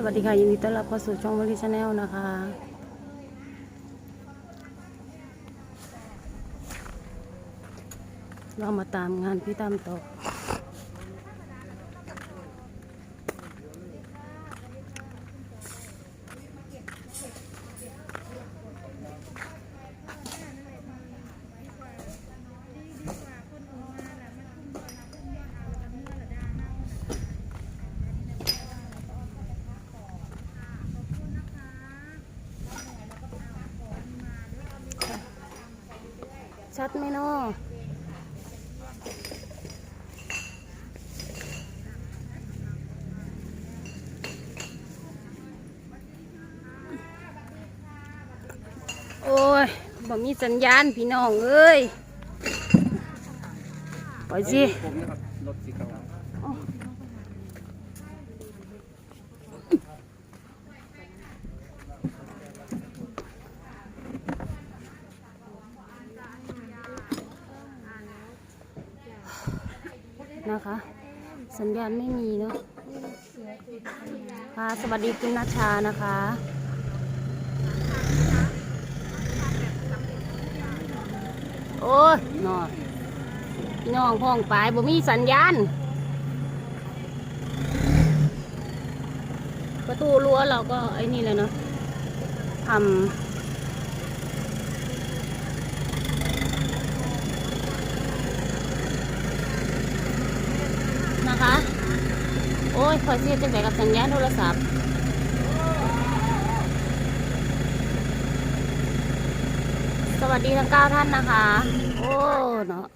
สวัสดีค่ะยินดีต้อนรับเข้าสู่ช่องวลีชาแนลนะคะ เรามาตามงานพี่ตามต่อ ชัดไหมเนาะโอ้ยบ่มีสัญญาณพี่น้องเอ้ย ปล่อยสิ ผมนะครับรถสีขาว นะคะ สัญญาณไม่มีเนาะค่ะสวัสดีคุณนัชชานะคะโอ้ยนอนพี่น้องพ้องปลายบ่มีสัญญาณ ประตูรั้วเราก็ไอ้นี่เลยเนาะทำ นะคะ โอ้ยคอยเสียจังไดกับสัญญาณโทรศัพท์สวัสดีทั้งเก้าท่านนะคะ โอ้เนาะ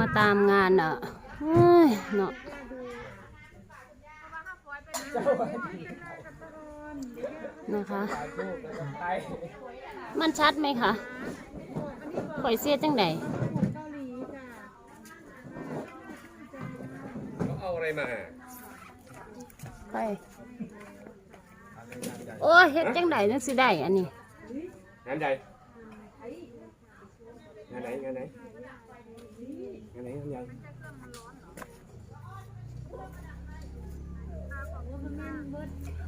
มาตามงานอะเฮ้ยเนาะ นะคะ มันชัดไหมคะข่อยเสียจังไดเขาเอาอะไรมาไปโอ้ยเฮ็ดจังไดนั่นสิได้อันนี้งานใหญ่งานไหนงานไหนงานไหนงานใหญ่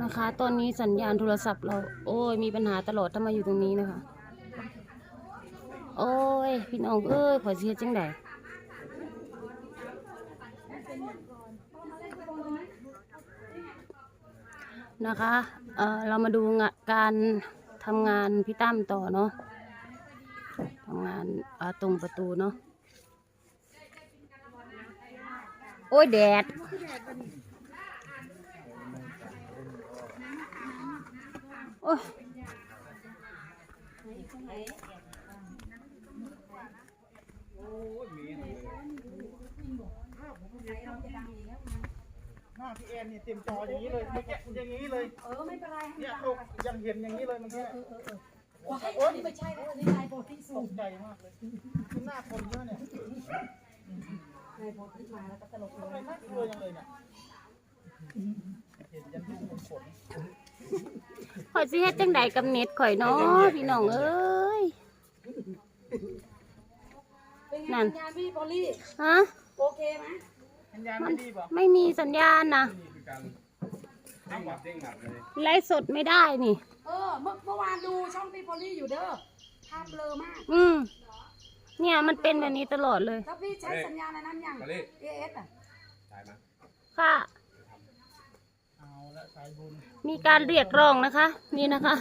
นะคะ ตอนนี้สัญญาณโทรศัพท์เรา โอ้ย มีปัญหาตลอดถ้ามาอยู่ตรงนี้นะคะ โอ้ย พี่น้องเอ้ยขอเสียจังไดนะคะเอ่อเรามาดูงะการทำงานพี่ตั้มต่อเนาะทำงานตรงประตูเนาะ โอ้ยแดด โอ้ยหน้าพี่แอนเนี่ยเต็มจออย่างนี้เลยเมื่อกี้อย่างนี้เลยเออไม่เป็นไรเนี่ยเขายังเห็นอย่างนี้เลยเมื่อกี้โอ้ยไม่ใช่แล้วนี่นายโบที่สูงใจมากเลยหน้าคนเยอะเนี่ย นายโบที่มาแล้วก็ตลกเลยน่ากลัวจังเลยเนี่ยเห็นยันที่มันขนข่อยสิเฮ็ดจังใดกับเน็ตข่อยเนาะพี่น้องเอ้ยนั่นงานพี่พอลลี่ฮะโอเคไหมสัญญาณมัไม่นดีป่ะไม่มีสัญญาณนะนี่คือการเด้งหมัดเด้งหมัดเลย ไลฟ์สดไม่ได้นี่ เออเมื่อเมื่อวานดูช่องพี่พอลลี่อยู่เด้อภาพเบลอมาก อืม เนี่ยมันเป็นแบบนี้ตลอดเลยแล้วพี่ใช้สัญญาณอันนั้นยังมาเลย AS อะจ่ายมาค่ะ เอาละสายบุญมีการเรียกร้องนะคะ นี่นะคะ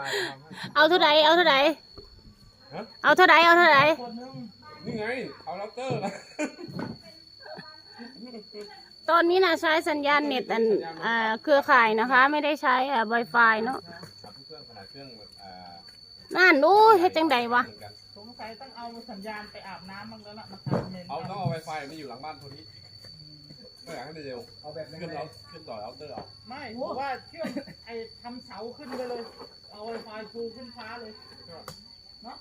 มาทำให้เอาเท่าไหร่เอาเท่าไหร่ฮเอาเท่าไหร่เอาเท่าไหร่คนนึงนี่ไง เอาเราเตอร์นะตอนนี้นะใช้สัญญาณเน็ตอันอ่าเครือข่ายนะคะ ไม่ได้ใช้อ่า Wi-Fi เนาะ ครับเครื่องขนาดเครื่องแบบอ่า นั่นโอ้ยเฮ็ดจังใดวะเหมือนกันสงสัยต้องเอาสัญญาณไปอาบน้ำบ้างแล้วล่ะมาทำเมนเอาต้องเอาไวไฟนี่อยู่หลังบ้านคนนี้ไม่อยากให้มันเร็วเอาแบบขึ้นเราขึ้นต่อเอาเตอร์เอาไม่ผมว่าเชื่อมไอ้ทำเสาขึ้นไปเลย เอาไวไฟฟูขึ้นฟ้าเลยเนาะ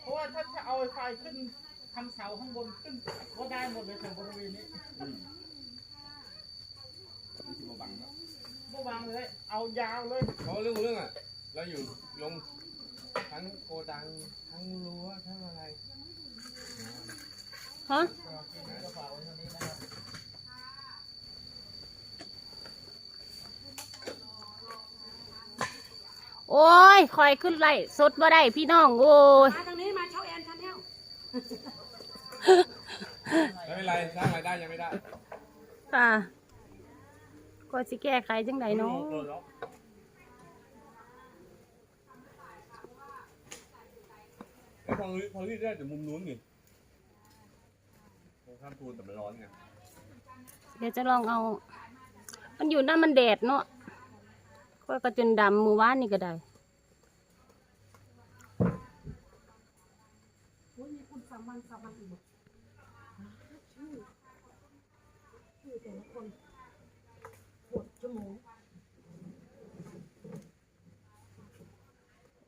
เพราะว่าถ้าถ้าเอาไวไฟขึ้นทำเสาข้างบนขึ้นก็ได้หมดเลยแต่บริเวณนี้มาบังเนาะก็วางเลยเอายาวเลยเพราะเรื่องของเรื่องอะเราอยู่ลง ทั้งโกดังทั้งรั้วทั้งอะไรฮะกระเป๋าเท่านี้นะครับโอ้ยคอยขึ้นไล่สดมาได้พี่น้อง โอ้ย มาทางนี้มาช่องแอนชาแนลไม่เป็นไรสร้างรายได้ยังไม่ได้ ค่ะก็สิแก้ไขจังไดเนาะ โดนล็อกแล้วพอรีพอรีได้แต่มุมนู้นไงตรงข้ามทูนแต่มันร้อนไงเดี๋ยวจะลองเอา มันอยู่นั่นมันแดดเนาะก็กระจนดำมือว่านนี่ก็ได้โอ้ยมีคุณสามันสามันอีกชื่อชื่อแต่ละคนหมดชั่วโมง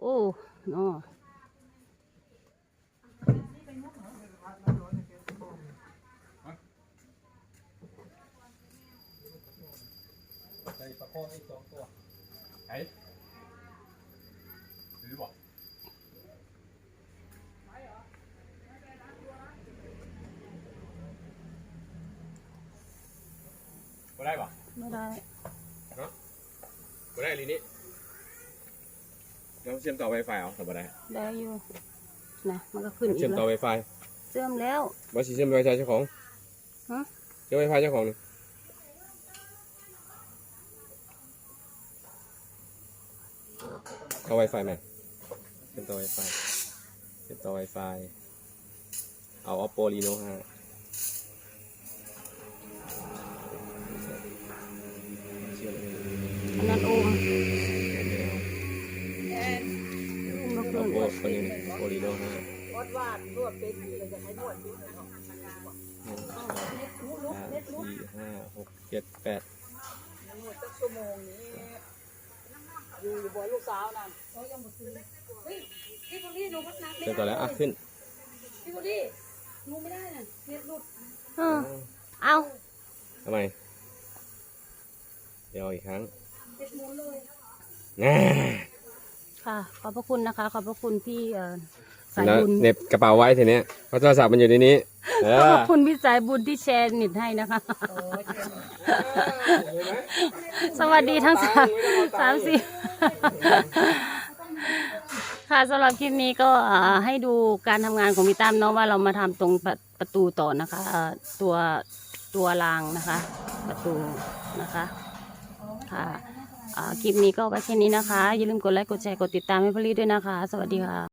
โอ้เนาะ ใส่ ประโคองอีกสองตัวไอ้หรือบอกก็ได้ปะไม่ได้ก็ได้ลีนี้เราเชื่อมต่อ Wi-Fi เอาสบายได้ได้อยู่นะมันก็ขึ้นอีเชื่อกมต่แล้อว Wi-Fi เสื่อมแล้วว่าสิเชื่อม Wi-Fi เจ้าของฮะ เชื่อม Wi-Fi เจ้าของนี่ เอา Wi-Fi ไหมเชื่อมต่อ Wi-Fi เชื่อมต่อ Wi-Fi เอา Oppo Reno 5เชื่อมเลยอันนั้นโอมมันก็โอ้ขึ้นโหคนนี้โอริโน่ห้าวัดวาดนวดเป็นอยู่เลยจะให้นวดอยู่นะครับหนึ่งสองสามสี่ห้าหกเจ็ดแปดนวดสักชั่วโมงนี้ อยู่อยู่บ่อยลูกสาวนั่นเขายังบ่ซื้อเฮ้ยพี่พอลี่หนูพักนักไม่เชื่อมได้ต่อแล้วอะขึ้นพี่พอลี่หนูไม่ได้น่ะเน็ตหลุดเออเอาทำไม เดี๋ยวอีกครั้งเน็ตหมุนเลยน่ค่ะ ขอบพระคุณนะคะ ขอบพระคุณพี่เอ่อ สายแล้วบุญเหน็บกระเป๋าไว้ทีเนี้ยเพราะโทรศัพท์มันอยู่ในนี้เอขอบอพระคุณพี่สายบุญที่แชร์เน็ตให้นะคะ สวัสดีทั้งสามสามสี่ค่ะสำหรับคลิปนี้ก็อ่าให้ดูการทำงานของพี่ตั้มเนาะว่าเรามาทำตรงประประตูต่อนะคะเอ่อตัวตัวรางนะคะ ประตูนะคะค่ะอ่าคลิปนี้ก็ไว้แค่นี้นะคะ อย่าลืมกดไลค์กดแชร์กดติดตามให้พลีด้วยนะคะ สวัสดีค่ะ